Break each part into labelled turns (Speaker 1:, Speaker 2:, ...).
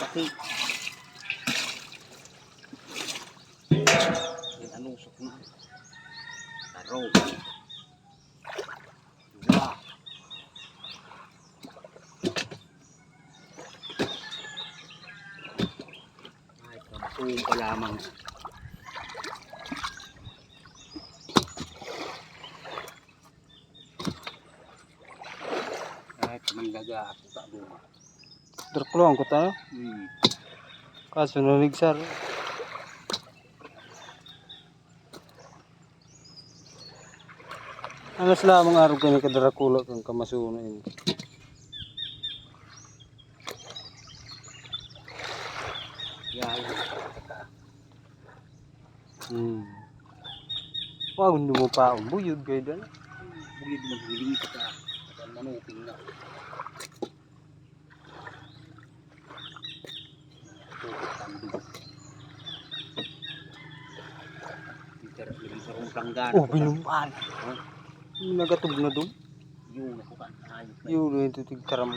Speaker 1: Yan anong sok na. Taro. Dua. Ay, kampung pa lamang. Ay, kamandaga ako ka doon.
Speaker 2: Terkulong ko tayo.
Speaker 1: Hmm.
Speaker 2: Kaso naligsar. Alas lamang araw kami kadarakulak ang kamasuna ini.
Speaker 1: Yan.
Speaker 2: Hmm. Wag hindi mo pa ang buyod kayo doon.
Speaker 1: Bugid maghiling ka ka. Ang manuping na.
Speaker 2: Oh, binumpaan. Nagatog na doon.
Speaker 1: Yung ako kan. Ayos na.
Speaker 2: Yun yung titig karam.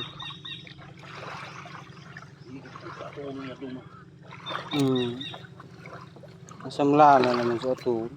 Speaker 1: Sa ulo na duma.
Speaker 2: Hmm. Nasamla na naman sa ato.